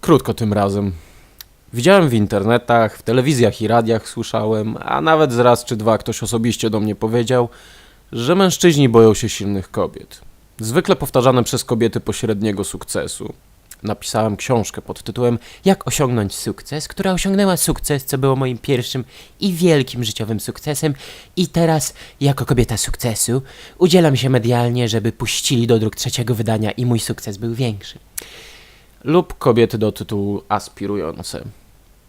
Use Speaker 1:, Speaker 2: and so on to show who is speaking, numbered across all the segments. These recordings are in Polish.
Speaker 1: Krótko tym razem. Widziałem w internetach, w telewizjach i radiach słyszałem, a nawet z raz czy dwa ktoś osobiście do mnie powiedział, że mężczyźni boją się silnych kobiet. Zwykle powtarzane przez kobiety pośredniego sukcesu. Napisałem książkę pod tytułem
Speaker 2: Jak osiągnąć sukces, która osiągnęła sukces, co było moim pierwszym i wielkim życiowym sukcesem. I teraz, jako kobieta sukcesu, udzielam się medialnie, żeby puścili do druk trzeciego wydania i mój sukces był większy.
Speaker 1: Lub kobiety do tytułu aspirujące.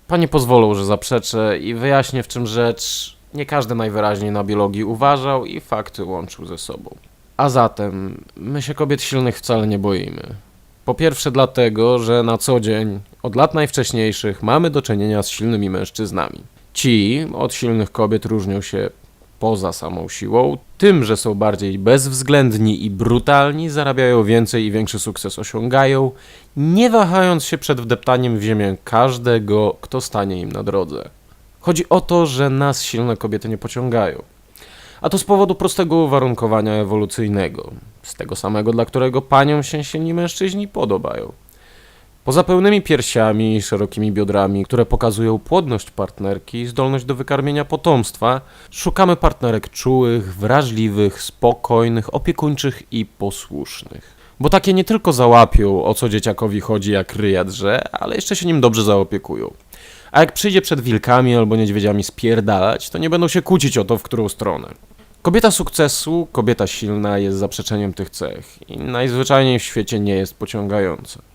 Speaker 1: Panie pozwolą, że zaprzeczę i wyjaśnię w czym rzecz. Nie każdy najwyraźniej na biologii uważał i fakty łączył ze sobą. A zatem, my się kobiet silnych wcale nie boimy. Po pierwsze dlatego, że na co dzień, od lat najwcześniejszych, mamy do czynienia z silnymi mężczyznami. Ci od silnych kobiet różnią się poza samą siłą, tym, że są bardziej bezwzględni i brutalni, zarabiają więcej i większy sukces osiągają, nie wahając się przed wdeptaniem w ziemię każdego, kto stanie im na drodze. Chodzi o to, że nas silne kobiety nie pociągają. A to z powodu prostego uwarunkowania ewolucyjnego, z tego samego, dla którego paniom się silni mężczyźni podobają. Poza pełnymi piersiami i szerokimi biodrami, które pokazują płodność partnerki i zdolność do wykarmienia potomstwa, szukamy partnerek czułych, wrażliwych, spokojnych, opiekuńczych i posłusznych. Bo takie nie tylko załapią, o co dzieciakowi chodzi, jak ryja drze, ale jeszcze się nim dobrze zaopiekują. A jak przyjdzie przed wilkami albo niedźwiedziami spierdalać, to nie będą się kłócić o to, w którą stronę. Kobieta sukcesu, kobieta silna jest zaprzeczeniem tych cech i najzwyczajniej w świecie nie jest pociągająca.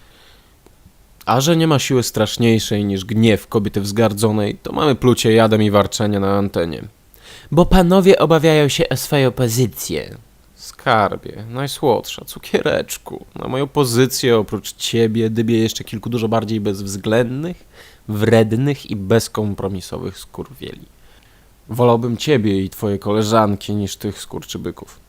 Speaker 1: A że nie ma siły straszniejszej niż gniew kobiety wzgardzonej, to mamy plucie jadem i warczenie na antenie.
Speaker 2: Bo panowie obawiają się o swoją pozycję.
Speaker 1: Skarbie, najsłodsza, cukiereczku. Na moją pozycję oprócz ciebie dybie jeszcze kilku dużo bardziej bezwzględnych, wrednych i bezkompromisowych skurwieli. Wolałbym ciebie i twoje koleżanki niż tych skurczybyków.